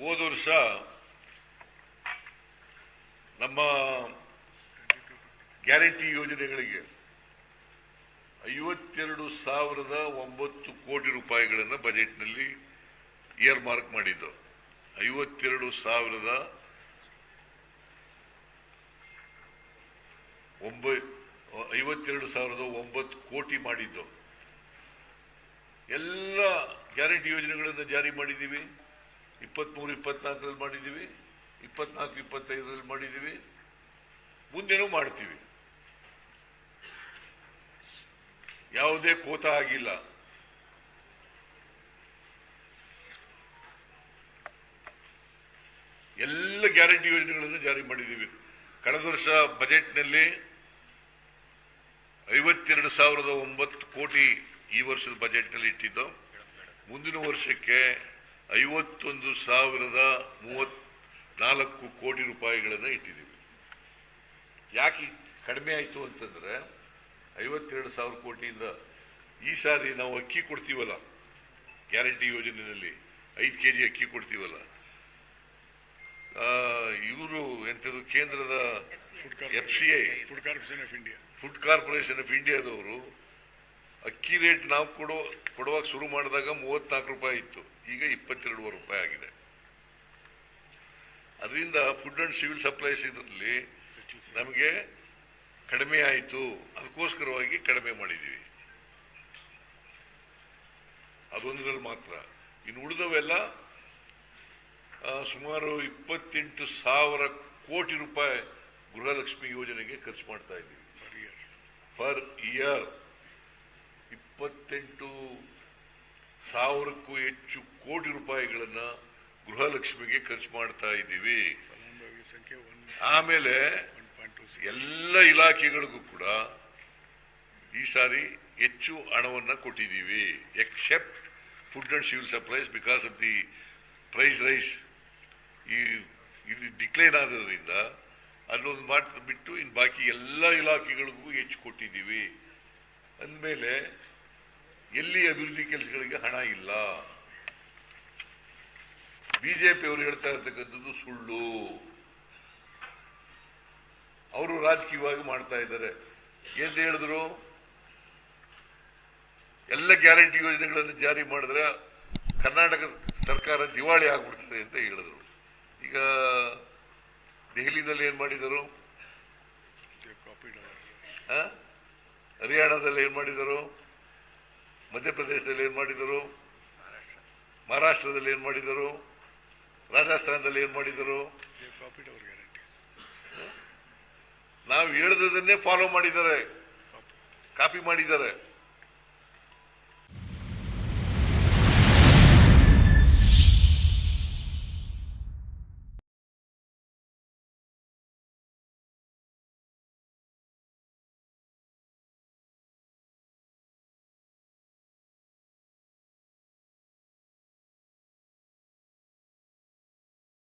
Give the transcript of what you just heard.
ಹೋದ ವರ್ಷ ನಮ್ಮ ಗ್ಯಾರಂಟಿ ಯೋಜನೆಗಳಿಗೆ ಐವತ್ತೆರಡು ಸಾವಿರದ ಒಂಬತ್ತು ಕೋಟಿ ರೂಪಾಯಿಗಳನ್ನು ಬಜೆಟ್ನಲ್ಲಿ ಇಯರ್ ಮಾರ್ಕ್ ಮಾಡಿದ್ದು. ಐವತ್ತೆರಡು ಸಾವಿರದ ಒಂಬ, ಐವತ್ತೆರಡು ಸಾವಿರದ ಒಂಬತ್ತು ಕೋಟಿ ಮಾಡಿದ್ದು. ಎಲ್ಲ ಗ್ಯಾರಂಟಿ ಯೋಜನೆಗಳನ್ನು ಜಾರಿ ಮಾಡಿದ್ದೀವಿ. ಇಪ್ಪತ್ಮೂರು, ಇಪ್ಪತ್ನಾಲ್ಕರಲ್ಲಿ ಮಾಡಿದ್ದೀವಿ, ಇಪ್ಪತ್ನಾಲ್ಕು, ಇಪ್ಪತ್ತೈದರಲ್ಲಿ ಮಾಡಿದ್ದೀವಿ ಮುಂದೆನೂ ಮಾಡ್ತೀವಿ. ಯಾವುದೇ ಕೋತ ಆಗಿಲ್ಲ. ಎಲ್ಲ ಗ್ಯಾರಂಟಿ ಯೋಜನೆಗಳನ್ನು ಜಾರಿ ಮಾಡಿದ್ದೀವಿ. ಕಳೆದ ವರ್ಷ ಬಜೆಟ್ನಲ್ಲಿ ಐವತ್ತೆರಡು ಸಾವಿರದ ಒಂಬತ್ತು ಕೋಟಿ ಈ ವರ್ಷದ ಬಜೆಟ್ನಲ್ಲಿ ಇಟ್ಟಿದ್ದು. ಮುಂದಿನ ವರ್ಷಕ್ಕೆ ಐವತ್ತೊಂದು ಸಾವಿರದ ಮೂವತ್ ನಾಲ್ಕು ಕೋಟಿ ರೂಪಾಯಿಗಳನ್ನು ಇಟ್ಟಿದ್ದೀವಿ. ಯಾಕೆ ಕಡಿಮೆ ಆಯಿತು ಅಂತಂದ್ರೆ ಐವತ್ತೆರಡು ಸಾವಿರ ಕೋಟಿಯಿಂದ ಈ ಸಾರಿ ನಾವು ಅಕ್ಕಿ ಕೊಡ್ತೀವಲ್ಲ ಗ್ಯಾರಂಟಿ ಯೋಜನೆಯಲ್ಲಿ ಐದು ಕೆ ಜಿ ಅಕ್ಕಿ ಕೊಡ್ತೀವಲ್ಲ ಇವರು ಎಂಥದ್ದು ಕೇಂದ್ರದ food F C I food corporation of India food corporation of ಇಂಡಿಯಾದವರು ಅಕ್ಕಿ ರೇಟ್ ನಾವು ಕೊಡೋ ಕೊಡುವಾಗ ಶುರು ಮಾಡಿದಾಗ ಮೂವತ್ನಾಲ್ಕು ರೂಪಾಯಿ ಇತ್ತು. ಈಗ ಇಪ್ಪತ್ತೆರಡೂವರೆ ರೂಪಾಯಿ ಆಗಿದೆ. ಅದರಿಂದ ಫುಡ್ ಅಂಡ್ ಸಿವಿಲ್ ಸಪ್ಲೈಸ್ ಇದರಲ್ಲಿ ನಮಗೆ ಕಡಿಮೆ ಆಯಿತು. ಅದಕ್ಕೋಸ್ಕರವಾಗಿ ಕಡಿಮೆ ಮಾಡಿದ್ದೀವಿ ಅದೊಂದರಲ್ಲಿ ಮಾತ್ರ. ಇನ್ನು ಉಳಿದವೆಲ್ಲ ಸುಮಾರು ಇಪ್ಪತ್ತೆಂಟು ಸಾವಿರ ಕೋಟಿ ರೂಪಾಯಿ ಗೃಹಲಕ್ಷ್ಮಿ ಯೋಜನೆಗೆ ಖರ್ಚು ಮಾಡ್ತಾ ಇದ್ದೀವಿ. ಪರ್ ಇಯರ್ ಇಪ್ಪತ್ತೆಂಟು ಸಾವಿರಕ್ಕೂ ಹೆಚ್ಚು ಕೋಟಿ ರೂಪಾಯಿಗಳನ್ನ ಗೃಹಲಕ್ಷ್ಮಿಗೆ ಖರ್ಚು ಮಾಡ್ತಾ ಇದ್ದೀವಿ. ಆಮೇಲೆ ಎಲ್ಲ ಇಲಾಖೆಗಳಿಗೂ ಕೂಡ ಈ ಸಾರಿ ಹೆಚ್ಚು ಹಣವನ್ನ ಕೊಟ್ಟಿದ್ದೀವಿ. Except food and civil supplies because of the price rise ಈ ಇದು ಡಿಕ್ಲೈನ್ ಆಗೋದ್ರಿಂದ ಅಲ್ಲೊಂದು ಮಾತು ಬಿಟ್ಟು ಇನ್ನು ಬಾಕಿ ಎಲ್ಲ ಇಲಾಖೆಗಳಿಗೂ ಹೆಚ್ಚು ಕೊಟ್ಟಿದ್ದೀವಿ. ಅಂದಮೇಲೆ ಎಲ್ಲಿ ಅಭಿವೃದ್ಧಿ ಕೆಲಸಗಳಿಗೆ ಹಣ ಇಲ್ಲ? ಬಿಜೆಪಿ ಅವರು ಹೇಳ್ತಾ ಇರ್ತಕ್ಕಂಥದ್ದು ಸುಳ್ಳು. ಅವರು ರಾಜಕೀಯವಾಗಿ ಮಾಡ್ತಾ ಇದ್ದಾರೆ. ಏನ್ ಹೇಳಿದ್ರು? ಎಲ್ಲ ಗ್ಯಾರಂಟಿ ಯೋಜನೆಗಳನ್ನು ಜಾರಿ ಮಾಡಿದ್ರೆ ಕರ್ನಾಟಕ ಸರ್ಕಾರ ದಿವಾಳಿ ಆಗ್ಬಿಡ್ತದೆ ಅಂತ ಹೇಳಿದ್ರು. ಈಗ ದೆಹಲಿನಲ್ಲಿ ಏನ್ ಮಾಡಿದರು? ಹರಿಯಾಣದಲ್ಲಿ ಏನ್ ಮಾಡಿದರು? ಮಧ್ಯಪ್ರದೇಶದಲ್ಲಿ ಏನು ಮಾಡಿದರು? ಮಹಾರಾಷ್ಟ್ರದಲ್ಲಿ ಏನು ಮಾಡಿದರು? ರಾಜಸ್ಥಾನದಲ್ಲಿ ಏನು ಮಾಡಿದರು? ನಾವು ಹೇಳ್ದದನ್ನೇ ಫಾಲೋ ಮಾಡಿದ್ದಾರೆ. ಕಾಪಿ ಮಾಡಿದ್ದಾರೆ.